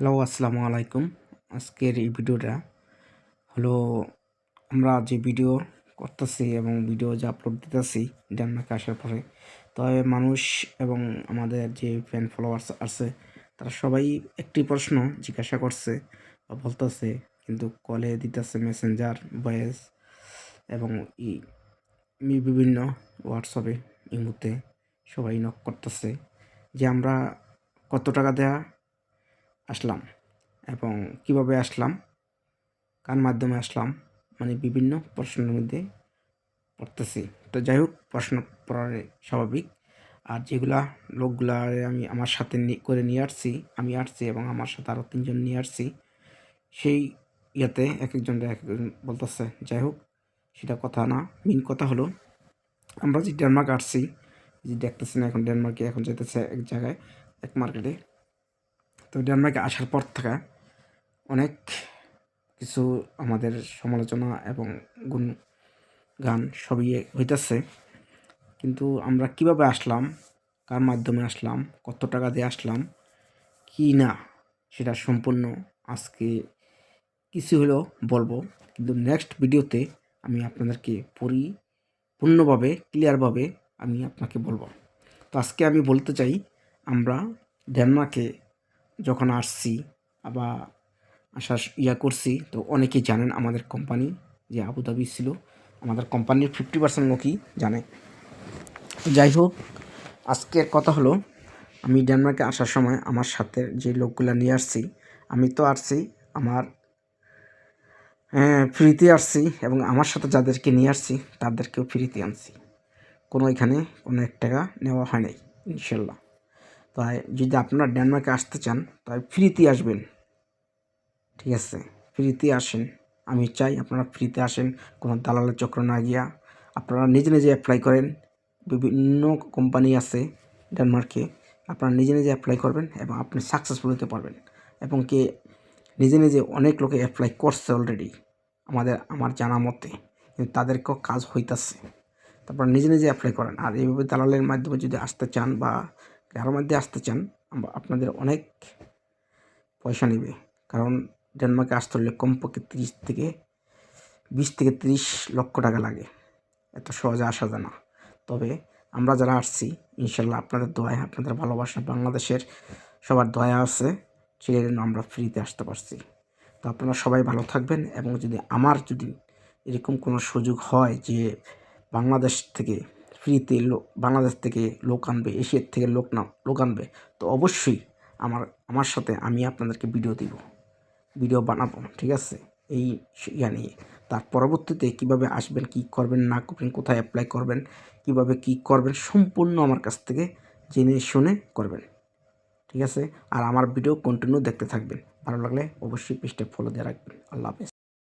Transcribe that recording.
Hello, আসসালামু আলাইকুম। আজকের এই ভিডিওটা হলো আমরা যে ভিডিও করতেছি এবং ভিডিও যে আপলোড দিতেছি ডেনমার্কে আসার পরে। তবে মানুষ এবং আমাদের যে ফ্যান ফলোয়ার্স আছে, তারা সবাই একটি প্রশ্ন জিজ্ঞাসা করছে বা বলতেছে, কিন্তু কলে দিতেছে মেসেঞ্জার ভয়েস এবং ই বিভিন্ন হোয়াটসঅ্যাপে ইমুতে সবাই নক করতেছে যে আমরা কত টাকা দেয়া আসলাম এবং কীভাবে আসলাম, কার মাধ্যমে আসলাম মানে বিভিন্ন প্রশ্নের মধ্যে পড়তেছি। তো যাই হোক, প্রশ্ন পড়ার স্বাভাবিক। আর যেগুলা লোকগুলা আমি আমার সাথে করে নিয়ে আসছি, আমি আসছি এবং আমার সাথে আরও তিনজন নিয়ে আসছি, সেই ইয়াতে এক একজন এক একজন বলতেছে, যাই হোক, সেটা কথা না মেন কথা হলো, আমরা যে ডেনমার্ক আসছি যে দেখতেছি না এখন ডেনমার্কে এখন যেতেছে এক জায়গায়, এক মার্কেটে তো ডেনমার্কে আসার পর থেকে অনেক কিছু আমাদের সমালোচনা এবং গুণ গান সবই হইতেছে। কিন্তু আমরা কীভাবে আসলাম, কার মাধ্যমে আসলাম, কত টাকা দিয়ে আসলাম, কি না, সেটা সম্পূর্ণ আজকে কিছু হলেও বলব। কিন্তু নেক্সট ভিডিওতে আমি আপনাদেরকে পরিপূর্ণভাবে ক্লিয়ারভাবে আমি আপনাকে বলব। তো আজকে আমি বলতে চাই, আমরা ডেনমার্কে যখন আসছি আবার আসার ইয়া করছি, তো অনেকেই জানেন আমাদের কোম্পানি যে আবুধাবি ছিল। আমাদের কোম্পানির ফিফটি পার্সেন্ট লোকই জানে। যাই হোক, আজকের কথা হলো, আমি ডেনমার্কে আসার সময় আমার সাথে যে লোকগুলো নিয়ে আসছি, আমি তো আসছি, আমার ফ্রিতে আসছি এবং আমার সাথে যাদেরকে নিয়ে আসছি, তাদেরকেও ফ্রিতে আনছি। কোনো এখানে কোনো এক টাকা নেওয়া হয় নাই, ইনশাল্লাহ। তাই যদি আপনারা ডেনমার্কে আসতে চান, তাই ফ্রিতে আসবেন। ঠিক আছে? ফ্রিতে আসেন। আমি চাই আপনারা ফ্রিতে আসেন, কোনো দালালের চক্র না গিয়া। আপনারা নিজে নিজে অ্যাপ্লাই করেন। বিভিন্ন কোম্পানি আছে ডেনমার্কে আপনারা নিজে নিজে অ্যাপ্লাই করবেন এবং আপনি সাকসেসফুল হতে পারবেন। এবং কি নিজে নিজে অনেক লোকে অ্যাপ্লাই করছে অলরেডি আমাদের, আমার জানা মতে। কিন্তু তাদেরকেও কাজ হইতাছে। তারপর নিজে নিজে অ্যাপ্লাই করেন। আর এইভাবে দালালের মাধ্যমে যদি আসতে চান বা কারোর মধ্যে আসতে চান আপনাদের অনেক পয়সা নেবে। কারণ ডেনমার্কে আসতে হলে কমপক্ষে তিরিশ থেকে বিশ থেকে তিরিশ লক্ষ টাকা লাগে। এত সহজে আসা যায় না। তবে আমরা যারা আসছি, ইনশাল্লাহ আপনাদের দোয়ায়, আপনাদের ভালোবাসা বাংলাদেশের সবার দয়া আছে। সেই জন্য আমরা ফ্রিতে আসতে পারছি। তো আপনারা সবাই ভালো থাকবেন এবং যদি আমার যদি এরকম কোনো সুযোগ হয় যে বাংলাদেশ থেকে ফ্রিতে বাংলাদেশ থেকে লোক আনবে এশিয়ার থেকে লোক না লোক আনবে, তো অবশ্যই আমার আমার সাথে আমি আপনাদেরকে ভিডিও দিব। ভিডিও বানাবো, ঠিক আছে? এই ইয়া নিয়ে। তার পরবর্তীতে কীভাবে আসবেন, কি করবেন, না করবেন, কোথায় অ্যাপ্লাই করবেন, কীভাবে কি করবেন, সম্পূর্ণ আমার কাছ থেকে জেনে শুনে করবেন। ঠিক আছে? আর আমার ভিডিও কন্টিনিউ দেখতে থাকবেন। ভালো লাগলে অবশ্যই পেজটা ফলো দিয়ে রাখবেন। আল্লাহ হাফেজ।